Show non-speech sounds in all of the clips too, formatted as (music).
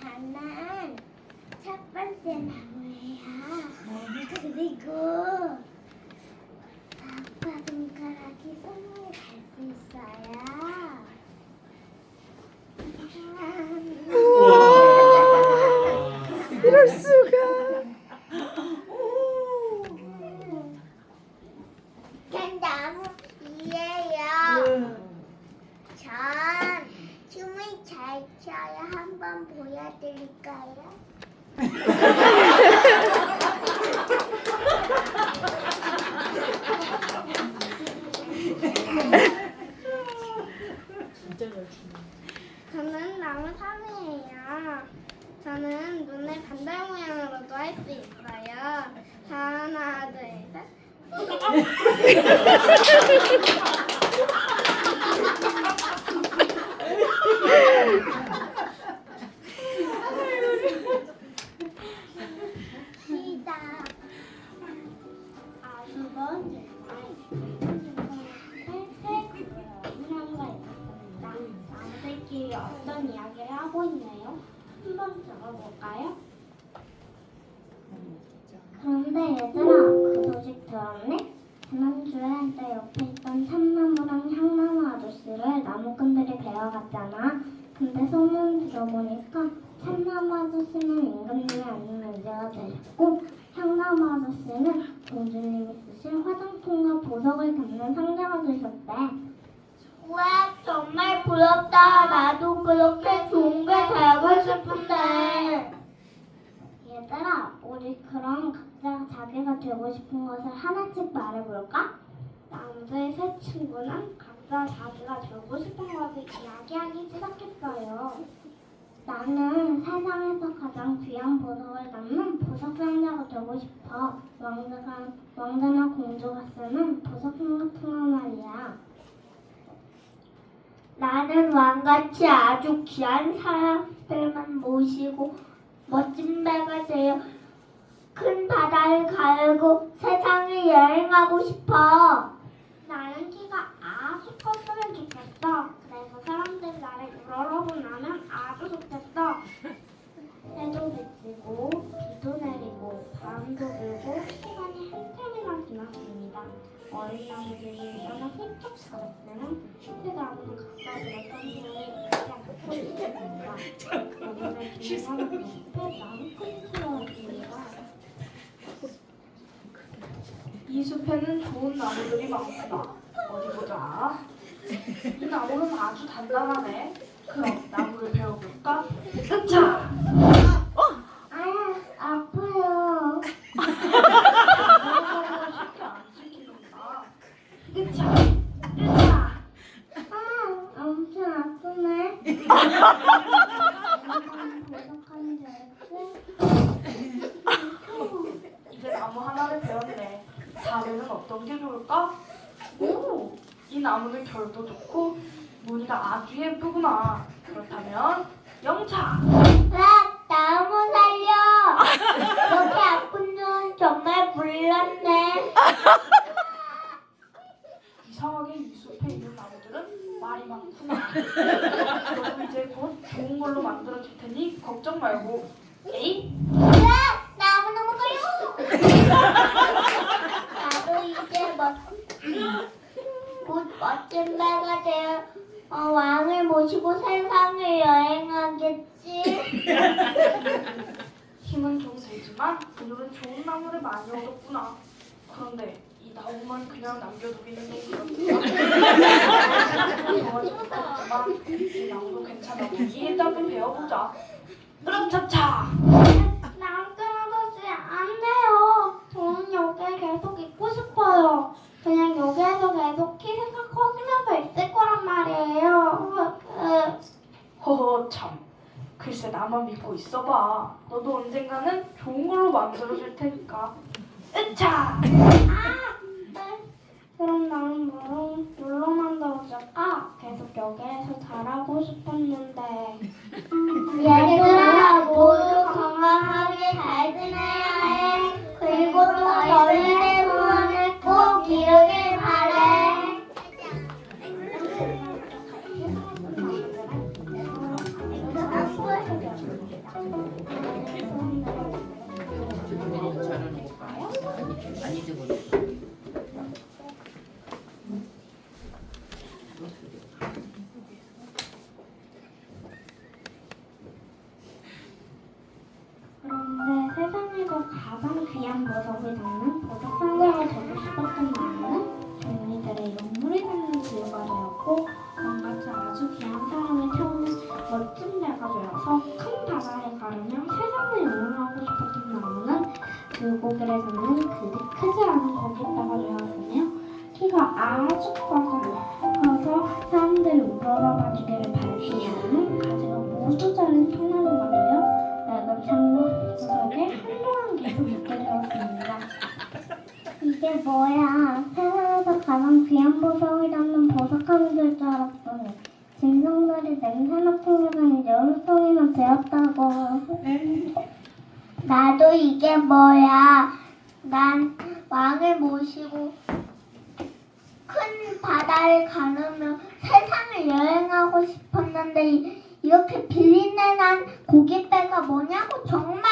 저는 첫 번째 나무예요. 그리고 아빠 손가락이 손을 갈수 있어요. (laughs) 이럴 수가. 전 나무이에요. 전 춤을 잘 춰요. 한번 보여드릴까요? 나무 3이에요. 저는 눈을 반달 모양으로도 할 수 있어요. 자, 하나, 둘, 셋. (laughs) 아저씨는 임금님이 아니면 의자가 되셨고 향나무 아저씨는 공주님이 쓰신 화장통과 보석을 담는 상자가 되셨대. 와 정말 부럽다. 나도 그렇게 좋은 게 되고 싶은데. 얘들아, 우리 그럼 각자 자기가 되고 싶은 것을 하나씩 말해볼까? 나머지 세 친구는 각자 자기가 되고 싶은 것을 이야기하기 시작했어요. 나는 세상에서 가장 귀한 보석을 담는 보석 상자가 되고 싶어. 왕자가, 왕자나 공주가 쓰는 보석 같은 말이야. 나는 왕같이 아주 귀한 사람들만 모시고 멋진 배가 되어 큰 바다를 가르고 세상을 여행하고 싶어. 나는 키가 아주 컸으면 좋겠어. 그래서 나를 우러러보고 나면 아주 좋겠어. 해도 비치고 비도 내리고 바람도 불고 시간이 한참이나 지났습니다. 어린 나무들이 일어나 훌쩍 자랐으면 각자 들었던 소리를 잊지 않고 있었습니다. 오늘의 주인공은 숲에 나무꾼이 들어왔습니다. 이 숲에는 좋은 나무들이 많구나. 어디 보자. 이 나무는 아주 단단하네. 그럼 나무를 베어볼까? 자, 아, 아파요. 쉽게 안 자. 아, 엄청 아프네. (laughs) 보석한 줄 이제 나무 하나를 베었네. 다음에는 어떤 게 좋을까? 오, 이 나무는 결도 좋고 무늬가 아주 예쁘구나. 그렇다면 영차. 아, 나무 살려. 그렇게 아픈 줄 정말 몰랐네. 이상하게 이 숲에 있는 나무들은 말이 많구나. 너도 이제 곧 좋은 걸로 만들어질 테니 걱정 말고. 에이? 아, 나무 너무 걸려. 나도 이제 멋, 곧 멋진 배가 되어 어, 왕을 모시고 세상을 여행하겠지. (laughs) 힘은 좀 세지만 오늘은 좋은 나무를 많이 얻었구나. 그런데 이 나무만 그냥 남겨두기는 좀 그렇구나. (laughs) 이 나무도 괜찮아 보니 일단은 배워보자. 으름차차. 나무 끊어서지 안 돼요. 저는 여기에 계속 있고 싶어요. 그냥 여기에서 계속 키가 커지면서 있을 거란 말이에요. 그, 허허 참. 글쎄 나만 믿고 있어봐. 너도 언젠가는 좋은 걸로 만들어줄 테니까. 으차. 아, 네. 그럼 나는 뭘로, 뭘로 만들어줄까? 계속 여기에서 자라고 싶었는데. 얘들아, 모두 건강하게 잘 지내야 해. 그리고 또 너희 잡는 그리 크지 않은 고깃배가 되었으며 키가 아주 커서 커서 사람들이 우러러봐 주기를 마음은 가지가 모두 잘린 통나무가 되어 낡은 창문 구석에 한동안 계속 있게 되었습니다. 이게 뭐야? 세상에서 가장 귀한 보석함이 될줄 알았더니 짐승들이 냄새 맡은 것은 여름송이만 되었다고. 나도 이게 뭐야? 난 왕을 모시고 큰 바다를 가르며 세상을 여행하고 싶었는데 이- 이렇게 빌린내 난 고깃배가 뭐냐고 정말.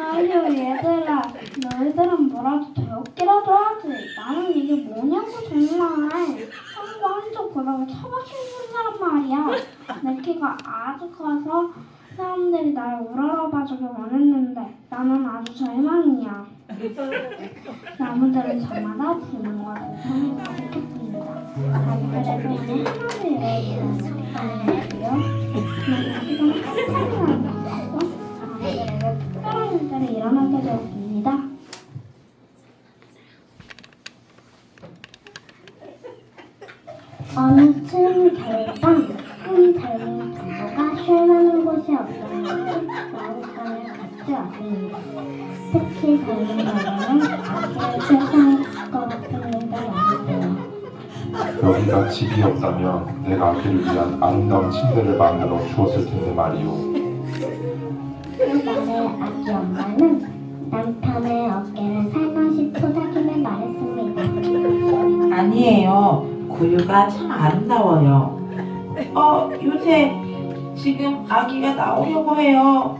아유 얘들아 너희들은 뭐라도 배웠기라도 하지. 나는 이게 뭐냐고 정말. 한거 한쪽 그러고 처박히는 사람 말이야. 내 키가 아주 커서 사람들이 날 우러러봐주길 원했는데 나는 아주 절망이야 나무들은 저마다 비난과 불평이 가득했습니다. 다리들의 손에 하나도 이루어지지 않았고요. 특히 젊은 여자는 아기를 세상에 것 같은 일들이 많았대요. 여기가 집이 없다면 내가 그를 위한 아름다운 침대를 만들어 주었을 텐데 말이오. 그 말에 아기 엄마는 남편의 어깨를 살며시 토닥이며 말했습니다. 아니에요. 구유가 참 아름다워요. 어, 요새 지금 아기가 나오려고 해요.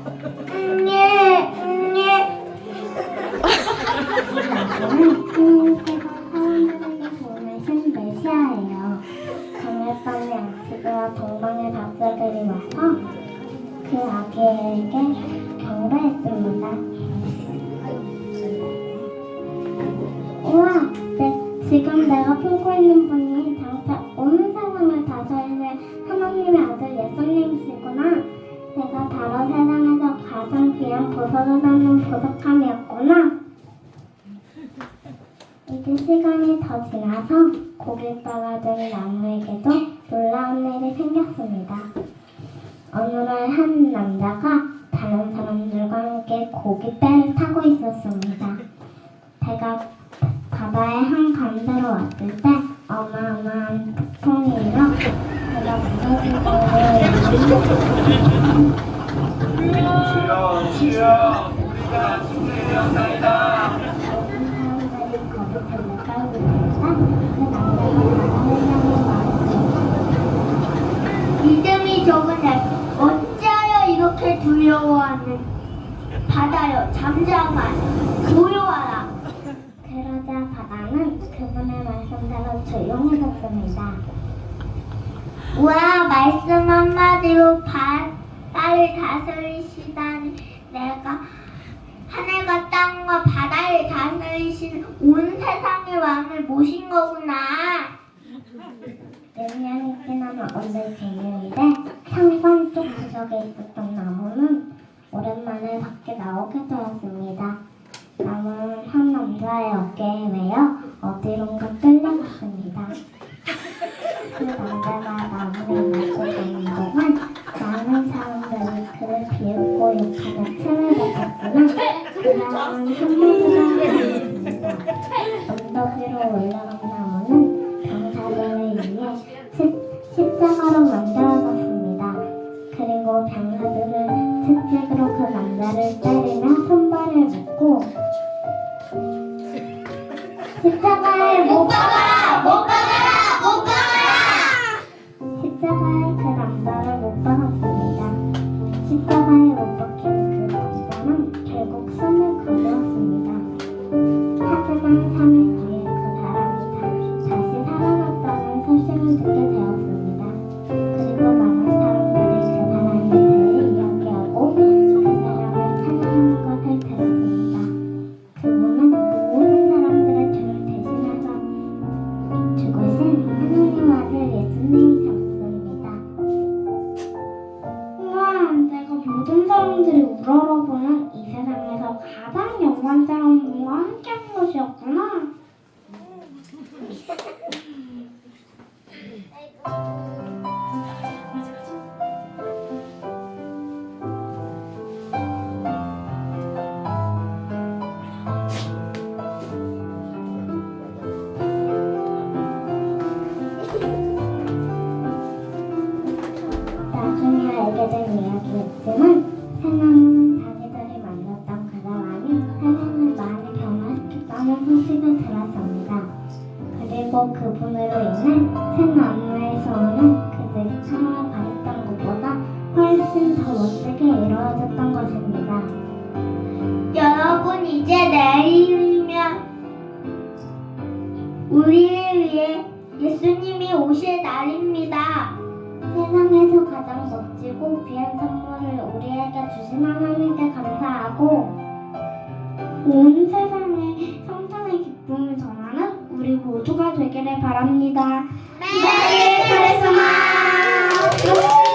와서 그. 우와, 네, 지금 내가 품고 있는 분이 장차 온 세상을 다스릴 하나님의 아들 예수님이시구나. 내가 바로 세상에서 가장 귀한 보석을 담는 보석함이었구나. 시간이 더 지나서 고깃바가 된 나무에게도 놀라운 일이 생겼습니다. 어느 날 한 남자가 다른 사람들과 함께 고깃배를 타고 있었습니다. 배가 바다의 한 가운데로 왔을 때 어마어마한 폭풍이 일어 배가 무너지고 모든 사람들이 거기 달려가고 있다. 그 남자가 바다를 향해 말했습니다. 믿음이 적은 날 어찌하여 이렇게 두려워하는 바다여 잠잠한 조용하라. 그러자 바다는 그분의 말씀대로 조용해졌습니다. 와 말씀 한마디로 바다를 다스리시다니. 내가 하늘과 땅과 바다를 다스리신 온 세상의 왕을 모신 거구나. 몇년이 지나면 어느 저녁이래 상관 쪽 구석에 있었던 나무는 오랜만에 밖에 나오게 되었습니다. 나무는 한 남자의 어깨에 매여 어디론가 끌려갔습니다. 그 남자가 나무를 십자가에 못 박아라! 못 박아라! 못 박아라! 십자가에 그 남자를 못 박았습니다. 아이고. (laughs) 예수님이 오실 날입니다. 세상에서 가장 멋지고 귀한 선물을 우리에게 주신 하나님께 감사하고 온 세상에 성탄의 기쁨을 전하는 우리 모두가 되기를 바랍니다. 네, 메리 크리스마스!